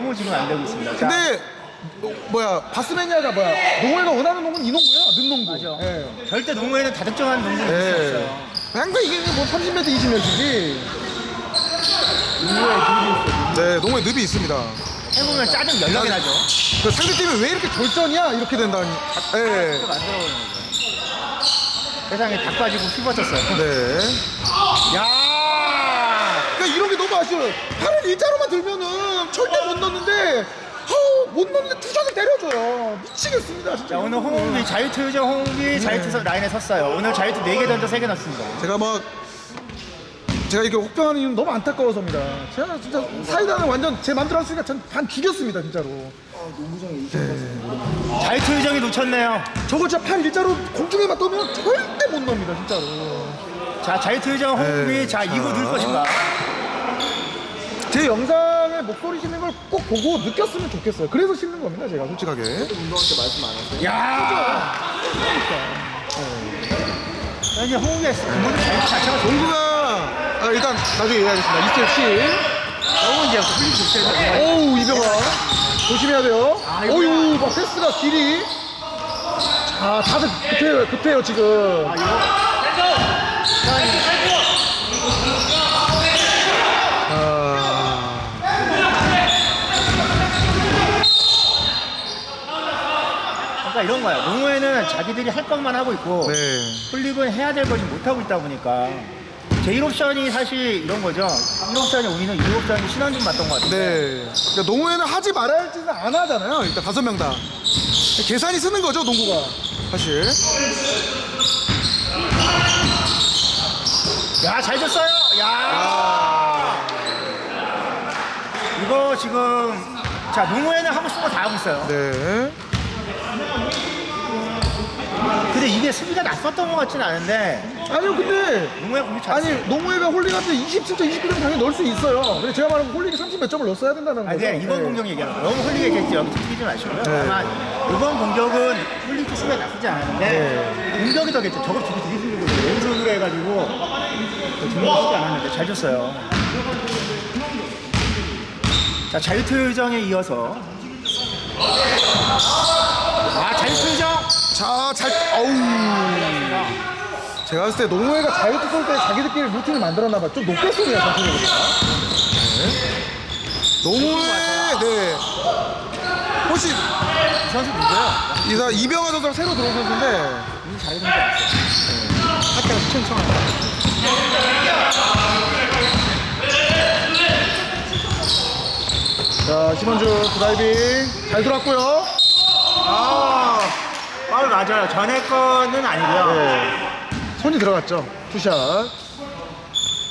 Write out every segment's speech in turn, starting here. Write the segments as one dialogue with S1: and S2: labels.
S1: 너무 지금 안 되고 있습니다. 자,
S2: 근데 어, 뭐야 바스메니아가 뭐야 농구가 원하는 농구는 이 농구야 능농구.
S1: 맞아.
S2: 예.
S1: 절대 농구에는 다득점하는 농구는
S2: 예.
S1: 없어요.
S2: 항상 이게 뭐 30m 20m지. 네, 농구에 늪이 있습니다.
S1: 해보면 짜증 연락이 나죠.
S2: 그 상대팀이 왜 이렇게 졸전이야? 이렇게 된다니. 예.
S1: 또 만들어버리는 거죠. 세상에 닭 빠지고 휘벗었어요.
S2: 네.
S1: 야!
S2: 그러니까 이런 게 너무 아쉬워요. 팔을 일자로만 들면은 절대 못 넣는데, 허, 못 넣는데 투샷을 때려줘요. 미치겠습니다, 진짜.
S1: 자, 오늘 홍홍비, 자유투 요정 홍홍비 자유투 서- 라인에 섰어요. 오늘 자유투 4개 던져 3개 넣습니다.
S2: 제가 막 제가 이렇게 혹평하는 이유는 너무 안타까워서입니다. 제가 진짜 사이다는 완전 제 맘대로 했으니까 전 반 죽였습니다, 진짜로.
S1: 자유투 요정이 놓쳤네요.
S2: 저거 진짜 팔 일자로 공중에만 떠면 절대 못 넣습니다, 진짜로.
S1: 자, 자유투 요정 홍홍비,
S2: 네,
S1: 자,
S2: 자.
S1: 이거 넣을 것인가?
S2: 제 영상에 목소리 싣는 걸 꼭 보고 느꼈으면 좋겠어요. 그래서 싣는 겁니다, 제가 솔직하게.
S1: 야! 자, 이제 홍홍비가 근본 자유투 자체가 좋은
S2: 농구가 아, 일단 나중에 얘기하겠습니다. 2스텝 10.
S1: 너무 이제.
S2: 오우 이병헌 조심해야 돼요. 오유 막 패스가 길이. 자 다들 급해요 급해요 지금.
S1: 아, 이거 그러니까 이런 거야. 농구에는 자기들이 할 것만 하고 있고
S2: 네.
S1: 플립은 해야 될 것이 못 하고 있다 보니까 제1 옵션이 사실 이런 거죠. 1 옵션이 우리는 2 옵션이 신원준 맞던 것 같아요.
S2: 네. 그러니까 농구에는 하지 말아야 할 짓은 안 하잖아요. 일단 다섯 명 다. 계산이 쓰는 거죠 농구가 사실.
S1: 야, 잘 줬어요. 야.
S2: 아,
S1: 이거 지금 자, 농구에는 하고 싶은 거 다 하고 있어요.
S2: 네.
S1: 근데 이게 수비가 났었던 것 같지는 않은데
S2: 아니요 근데
S1: 농구에 공이 잘
S2: 아니 농구회가 홀릭한테 27점 29점 당연히 넣을 수 있어요. 근데 제가 말한 건 홀릭이 30 몇 점을 넣었어야 된다는
S1: 아니,
S2: 거죠.
S1: 그냥 이번
S2: 네.
S1: 공격 얘기하는 거예요. 너무 흘리게 했지 여기 튀기지 마시고요.
S2: 네.
S1: 다만 이번 공격은 흘리기 수비가 나쁘지 않았는데
S2: 네.
S1: 공격이 더 겠죠. 저거 되게 되게 힘들고. 왼손으로 해가지고 정말 쉽지 않았는데 잘 줬어요. 자 자유투 요정에 이어서 아 자유투 요정
S2: 자, 잘, 어우. 제가 봤을 때 농구회가 자유투 쏠때 자기들끼리 루틴을 만들었나 봐. 좀 높게 쏘네요, 전체적으로. 네. 농구회, 네. 혹시
S1: 이 선수 누구예요?
S2: 이사 이병헌 선수랑 새로 들어온 선수인데
S1: 이 잘해준 거 같아요. 할 때가 수천천하다.
S2: 자, 심원주 드라이빙 잘 들어왔고요.
S1: 아 맞아요. 전에 거는 아니고요.
S2: 네. 손이 들어갔죠. 투샷.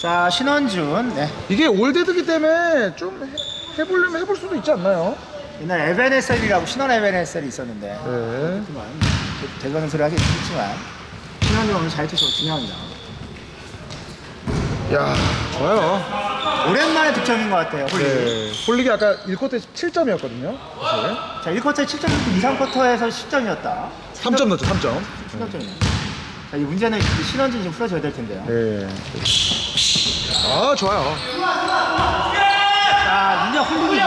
S1: 자 신원준 네.
S2: 이게 올데드기 때문에 좀 해, 해보려면 해볼 수도 있지 않나요?
S1: 옛날 에베네셀이라고 신원 에베네셀이 있었는데
S2: 네.
S1: 하지만 대단한 소리 하긴 했지만 신원이 오늘 잘 치셔서 중요합니다.
S2: 야, 좋아요.
S1: 오랜만에 득점인 것 같아요. 홀리.
S2: 네. 홀릭이 아까 1쿼터 에 7점이었거든요. 사실.
S1: 자 1쿼터에 7점, 2, 3쿼터에서 10점이었다.
S2: 3점 넣었죠, 3점.
S1: 10점이네. 자, 이 문제는 신원준 지금 풀어줘야 될 텐데요.
S2: 네. 아, 좋아요.
S1: 자, 이제 홀릭이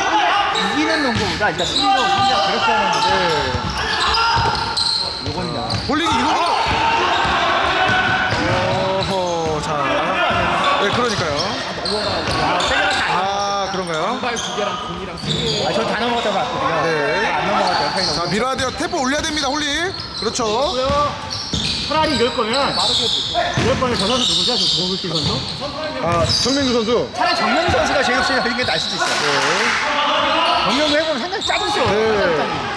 S1: 이기는 농구보다 일단 승리로 상대가 그렇게 하는데
S2: 네.
S1: 요건이다.
S2: 홀릭이 이거. 어허, 자. 네, 그러니까요.
S1: 아, 세계가 다.
S2: 아, 그런가요?
S1: 아, 저 다 넘어갔다고 봤거든요.
S2: 네.
S1: 안 넘어갔어요. 사이
S2: 자. 밀어야 돼요. 템포 올려야 됩니다, 홀릭. 그렇죠.
S1: 고요 차라리 이럴 거면 이럴 거면 저 선수 누구죠? 저 조국길 선수?
S2: 아, 정명규 선수.
S1: 차라리 정명희 선수가 제일 하는 게나을 수도 있어요.
S2: 네.
S1: 정명희 해보면 상당히 짜증스러워.
S2: 네.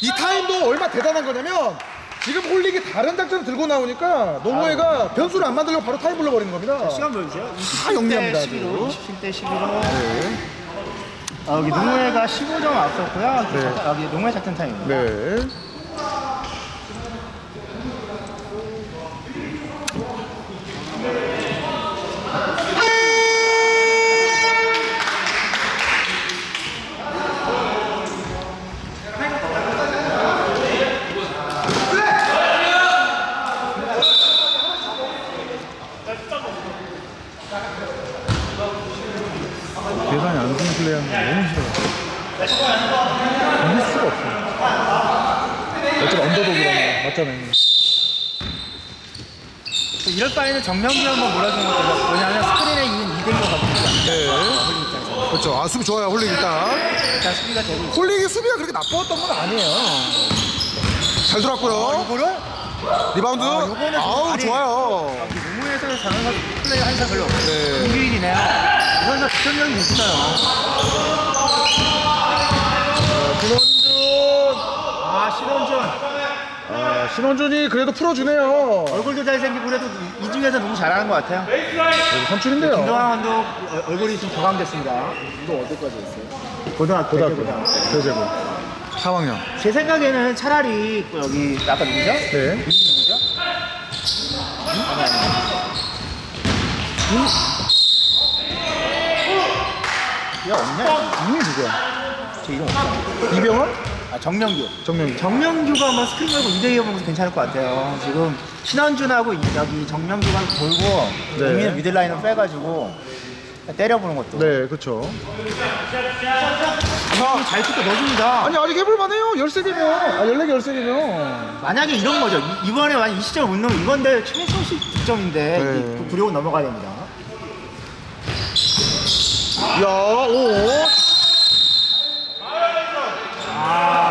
S2: 이 타임도 얼마 대단한 거냐면 지금 홀릭이 다른 작전을 들고 나오니까 노무해가 변수를 안 만들려고 바로 타임 불러버리는 겁니다.
S1: 시간 보여주세요.
S2: 다 영리합니다,
S1: 11대 11로,
S2: 아주.
S1: 27대 11로.
S2: 네.
S1: 아, 여기 농구회가 15점 앞섰고요.
S2: 네.
S1: 여기 농구회 작전 타임입니다.
S2: 네. 너무 싫어요. 이길 수가 없어. 어차피 언더독이라는 거 맞잖아요.
S1: 이럴 바에는 정명기 한번 몰아주는 것도 좋고 왜냐하면 스크린에 있는 이대가 거든요
S2: 네.
S1: 입장에서.
S2: 그렇죠. 아, 수비 좋아요, 홀릭 일단.
S1: 일단 수비가 되고.
S2: 홀릭이 수비가 그렇게 나빴던 건 아니에요. 잘 들어왔고요.
S1: 이거를
S2: 리바운드.
S1: 아, 요거는 좀
S2: 아우,
S1: 많이-
S2: 좋아요.
S1: 농구에서 장은 선수 플레이 한 사람 별로 없어요.
S2: 네.
S1: 공격이네요. 이런 거 득점력이 있어요.
S2: 신원준.
S1: 아 신원준
S2: 아, 신원준이 그래도 풀어주네요.
S1: 얼굴도 잘생기고 그래도 이, 이 중에서 너무 잘하는 것 같아요.
S2: 그래도 선출인데요.
S1: 김동환 감독 어- 얼굴이 좀 격앙됐습니다. 이거 어디까지 했어요? 고등학교.
S2: 고등학교.
S1: 고등학교.
S2: 대제고. 3학년.
S1: 제 생각에는 차라리 여기 아까 누구죠?
S2: 네.
S1: 이름이 누구죠? 아니. 임? 야 없냐?
S2: 이름이 누구야?
S1: 제 이름 없어.
S2: 이병헌?
S1: 아 정명규.
S2: 정명이.
S1: 정명규가 한번 스크린 걸고 2대2 해보는 것도 괜찮을 것 같아요. 지금 신원준하고 이- 여기 정명규가 돌고
S2: 네.
S1: 용민은 미들라인을 빼가지고 때려보는 것도.
S2: 네, 그렇죠.
S1: 아, 잘 뜯어 넣어줍니다.
S2: 아니, 아직 해볼만해요. 13개면. 아, 14개, 13개면.
S1: 만약에 이런 거죠. 이- 이번에 만약 이 시점을 못 넣으면 이건데 최소씩 득점인데
S2: 네.
S1: 이- 그 구력은 넘어가야 됩니다.
S2: 야, 오.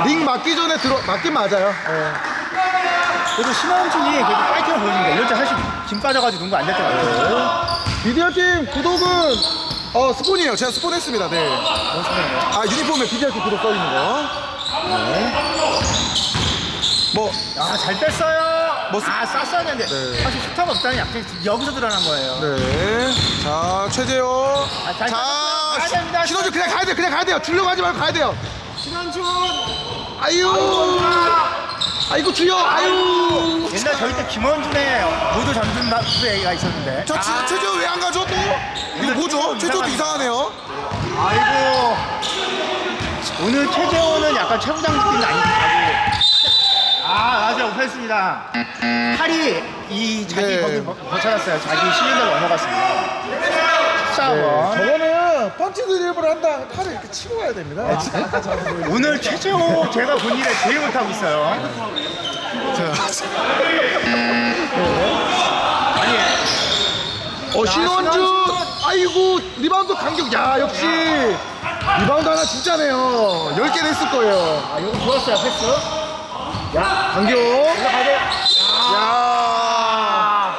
S2: 링 맞기 전에 들어, 맞긴 맞아요. 예.
S1: 그래도 신원준이 그래도 파이팅을 보여줍니다. 이럴 때 사실 김 빠져가지고 농구 안될것 같아요.
S2: 비디오팀 구독은 어 스폰이에요. 제가 스폰했습니다. 네. 아 유니폼에 비디오팀 구독 써 있는 거. 네. 뭐
S1: 아, 잘 뺐어요.
S2: 뭐 스-
S1: 아, 쌌어야 되는데.
S2: 네.
S1: 사실 슈터가 없다는 약간 여기서 드러난 거예요.
S2: 네. 자 최재호.
S1: 아,
S2: 잘자
S1: 가야 됩니다.
S2: 신호준 그냥 가야 돼. 그냥 가야 돼요. 주려고 하지 말고 가야 돼요.
S1: 신원준!
S2: 아유. 아이고 주여. 아유.
S1: 옛날 저희 때 김원준의 모두 잠든 후회가 있었는데.
S2: 저 진짜 최재호 왜안 가죠 또? 이거 뭐죠? 최재호도 이상하네요.
S1: 아이고. 오늘 최재호는 약간 최부장 느낌이 아니고. 아, 맞아요. 오펜스입니다. 팔이 이 자기
S2: 네.
S1: 거기 벗- 벗어났어요. 자기 실린더로 넘어갔습니다.
S2: 네,
S1: 14번.
S2: 저거는 펀치 드리블을 한다. 팔을 이렇게 치고 가야 됩니다.
S1: 오늘 최재호 제가 본 일에 제일 못하고 있어요.
S2: 어 신원준
S1: 신원준.
S2: 아이고 리바운드 간격 야 역시 리바운드 하나 진짜네요 10개 냈을 거예요
S1: 아, 이거 좋았어요. 패스. 야,
S2: 간격.
S1: 야 아.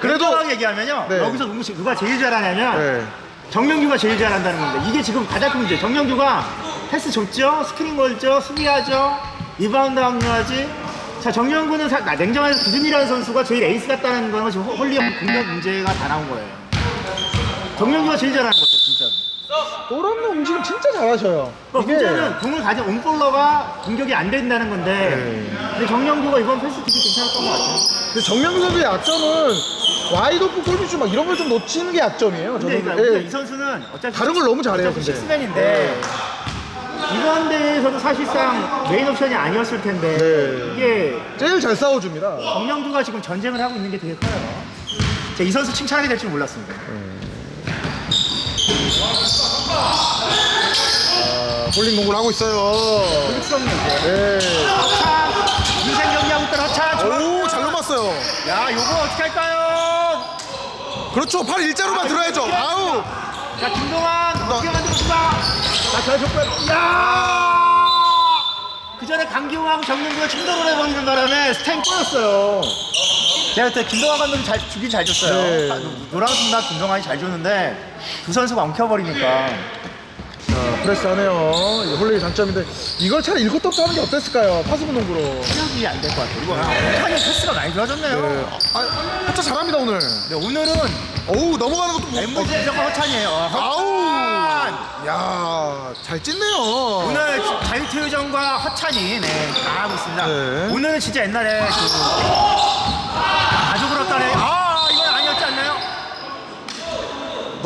S2: 그래도
S1: 그래도 얘기하면요.
S2: 네.
S1: 여기서 누구, 누가 제일 잘하냐면
S2: 네.
S1: 정명규가 제일 잘한다는 겁니다. 이게 지금 가장 큰 문제. 정명규가 패스 줬죠, 스크린 걸죠, 수비하죠, 리바운드 합류하지. 자, 정명규는 사- 나- 냉정해서 구준이라는 선수가 제일 에이스 같다는 거는 지금 홀- 홀리 공격 문제가 다 나온 거예요. 정명규가 제일 잘하는 거죠, 진짜.
S2: 그런 움직임 진짜 잘하셔요
S1: 그 문제는 공을 가진 온볼러가 공격이 안 된다는 건데,
S2: 네.
S1: 근데 정명규가 이번 패스 되게 괜찮았던 것 같아요.
S2: 근데 정명규 선수의 약점은 와이드 오픈 골밑슛 막 이런 걸 좀 놓치는 게 약점이에요
S1: 근데
S2: 저는
S1: 그러니까
S2: 예.
S1: 이 선수는 어차피
S2: 다른 걸 너무 잘해요,
S1: 어차피
S2: 근데.
S1: 식스맨인데 이번 대회에서도 사실상 메인 옵션이 아니었을 텐데
S2: 네.
S1: 이게
S2: 제일 잘 싸워줍니다
S1: 정명주가 지금 전쟁을 하고 있는 게 되게 커요. 제가 이 선수 칭찬하게 될 줄 몰랐습니다.
S2: 아, 볼링 공부를 하고 있어요
S1: 흑성이 이제
S2: 네.
S1: 허찬 인생 경기하고 있던 허찬 좋아.
S2: 오 잘 넘었어요
S1: 야 요거 어떻게 할까요?
S2: 그렇죠 팔 일자로만 들어야죠 아우
S1: 자 김동환 어떻게 만들었습니다. 자잘 줬고요. 야! 그 전에 강기웅하고 정명주가 충돌을 해버리는 바람에 스타임 꼬였어요. 제가 그때 김동환 감독이 잘 주긴 잘 줬어요.
S2: 네.
S1: 아, 노랑 순간 김동환이 잘 줬는데 두 선수가 엉켜버리니까
S2: 자, 프레스 하네요. 홀릭의 장점인데 이걸 차라리 일곱 톱 하는 게 어땠을까요? 파수분 농구로.
S1: 체력이 안 될 것 같아요. 이거 한이 패스가 많이 좋아졌네요.
S2: 네. 아, 진짜 잘합니다 오늘.
S1: 근데 오늘은
S2: 어우 넘어가는 것도 뭐.
S1: MVP 무조건 허찬이에요.
S2: 아우.
S1: 허찬!
S2: 야, 잘 찢네요.
S1: 오늘 자유투유전과 허찬이 네, 다 하고 있습니다.
S2: 네.
S1: 오늘은 진짜 옛날에 그 가족으로 따네. 아 이건 아니었지 않나요?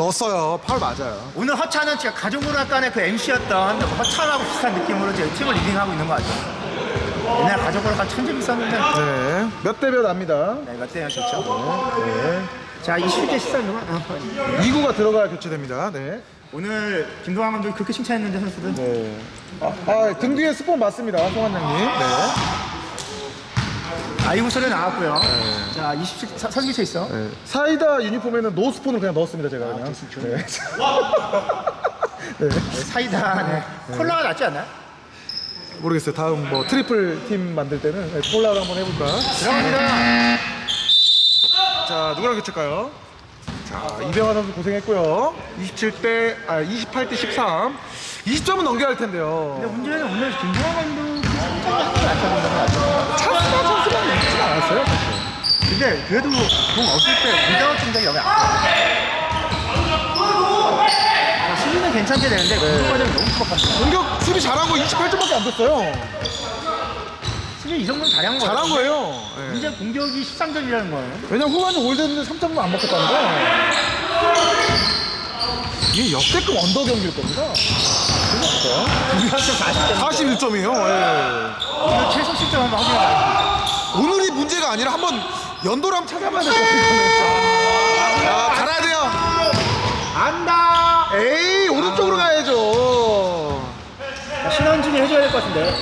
S2: 넣었어요. 파울 맞아요.
S1: 오늘 허찬은 제가 가족으로간의 그 MC였던 허찬하고 비슷한 느낌으로 제 팀을 리딩하고 있는 것 같아요. 옛날 가족으로간 참 재밌었는데.
S2: 네. 몇 대몇 압니다.
S1: 네, 이거 때려줬죠.
S2: 네.
S1: 자, 20대 13동안. 아,
S2: 2구가 들어가야 교체됩니다. 네.
S1: 오늘 김동환 감독이 그렇게 칭찬했는데 선수들.
S2: 네. 아, 아, 등 뒤에 스폰 맞습니다, 송한장님. 네.
S1: 아이고 소리 나왔고요. 자, 27 사- 선기체 있어.
S2: 네. 사이다 유니폼에는 노 스폰을 그냥 넣었습니다, 제가 그냥. 네. 네.
S1: 네, 사이다. 네. 콜라가 낫지 않나요?
S2: 모르겠어요. 다음 뭐 트리플 팀 만들 때는 네, 콜라를 한번 해볼까?
S1: 들어갑니다.
S2: 자, 누구랑 교체할까요? 자, 이병환 선수 고생했고요. 27대, 아, 28대 13. 20점은 넘겨야 할
S1: 근데
S2: 텐데요.
S1: 문제는 오늘 김동환 감독이 한번 낮춰본 건 맞죠.
S2: 찬스나 찬스가 있지 않았어요, 사실.
S1: 근데 그래도 공 없을 때 무자원 팀장이 여기 안 아, 수비는 괜찮게 되는데 공격 과정이 너무 투박합니다.
S2: 공격 수비 거 28점밖에 안 됐어요.
S1: 수비 이 정도는 잘한 거예요.
S2: 잘한 거예요. 네.
S1: 문제 공격이 13점이라는 거예요.
S2: 왜냐면 후반전 올드했는데 3점은 안 먹혔다는 거. 이게 역대급 언더 경기일 겁니다. 그렇죠.
S1: 공격점 40점.
S2: 41점이에요. 예.
S1: 최소 실점 한번 확인해봐야죠.
S2: 오늘이 문제가 아니라 한번 연도를 한번 찾아봐야 될 것 같아요. 야, 잘해야 돼요.
S1: 안다!
S2: 에이, 오른쪽으로 가야죠.
S1: 자, 신원준이 해줘야 될 것 같은데.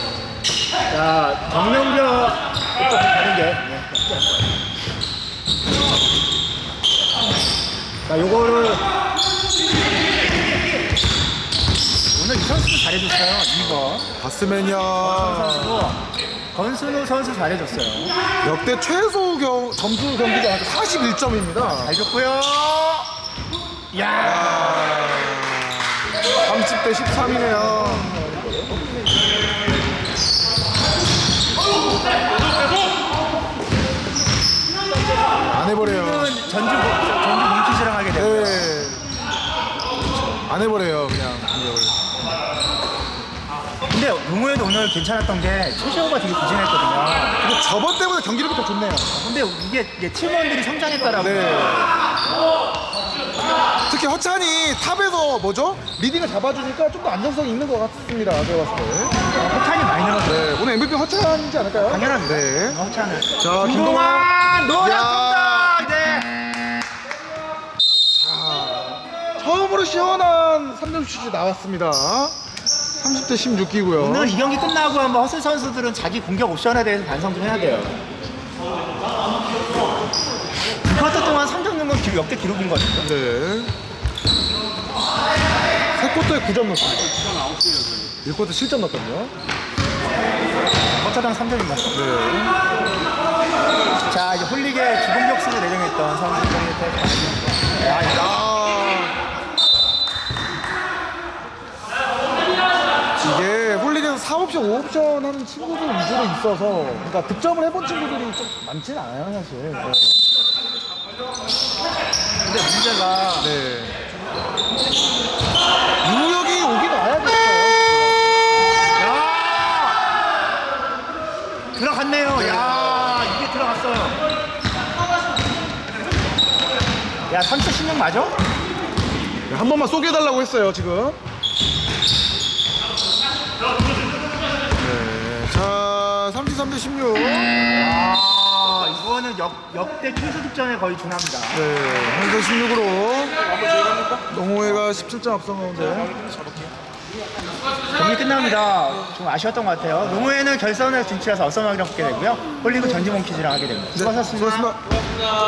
S1: 자, 정명규 또 가는 게. 네. 자, 요거를. 오늘 이 선수도 잘해줬어요. 2번.
S2: 바스맨이야.
S1: 선수도. 권순우 선수 잘해줬어요.
S2: 역대 최소 경, 점수 경기가 41점입니다.
S1: 잘 줬고요. 야
S2: 30대 13이네요. 안 해버려요.
S1: 이건 전주, 전주 몽키즈랑 하게 되고요.
S2: 네. 안 해버려요, 그냥. 공격을.
S1: 근데 용호에도 오늘 괜찮았던 게 최시호가 되게 부진했거든요.
S2: 근데 저번 때보다 경기력이 더 좋네요.
S1: 근데 이게, 이게 팀원들이 성장했다라고.
S2: 네. 특히 허찬이 탑에서 뭐죠? 리딩을 잡아주니까 좀 더 안정성이 있는 것 같습니다. 제가 봤을 때.
S1: 어, 폭탄이 많이 늘었어요.
S2: 네, 오늘 MVP 허찬이지 않을까요?
S1: 당연합니다.
S2: 네.
S1: 어, 차는.
S2: 자,
S1: 김동환. 통닭. 네.
S2: 처음으로 시원한 3점 슛이 나왔습니다. 30대 16기고요.
S1: 오늘 이 경기 끝나고 한번 허슬 선수들은 자기 공격 옵션에 대해서 반성 좀 해야 돼요. 이 쿼터 동안 3점 넣은 건 기- 역대 기록인 것 같아요.
S2: 네. 세 쿼터에 9점 넣었습니다. 1쿼터 7점 넣었거든요.
S1: 쿼터당 3점입니다.
S2: 네.
S1: 자, 이제 홀릭의 주공격수를 내정했던 선수들한테. 야, 이거.
S2: 아. 이게 홀릭에서 4옵션, 5옵션 하는 친구들 위주로 있어서 그러니까 득점을 해본 친구들이 좀 많지는 않아요, 사실. 네.
S1: 근데 문제가
S2: 네. 유력이 오긴 와야겠어요.
S1: 야! 들어갔네요. 야, 이게 들어갔어요. 야, 30 16 맞아?
S2: 네, 한 번만 쏘게해달라고 했어요, 지금. 네. 자, 33대 16.
S1: 아, 이거는 역, 역대 최소 득점에 거의 준합니다.
S2: 네, 현재 16으로 농호회가 17점 앞선 가운데
S1: 경기 끝납니다. 좀 아쉬웠던 것 같아요. 농구에는 결선에 진출해서 어썸하기랑 붙게 되고요. 홀리그 전지몬키즈랑 하게 됩니다. 수고하셨습니다.
S2: 수고하셨습니다.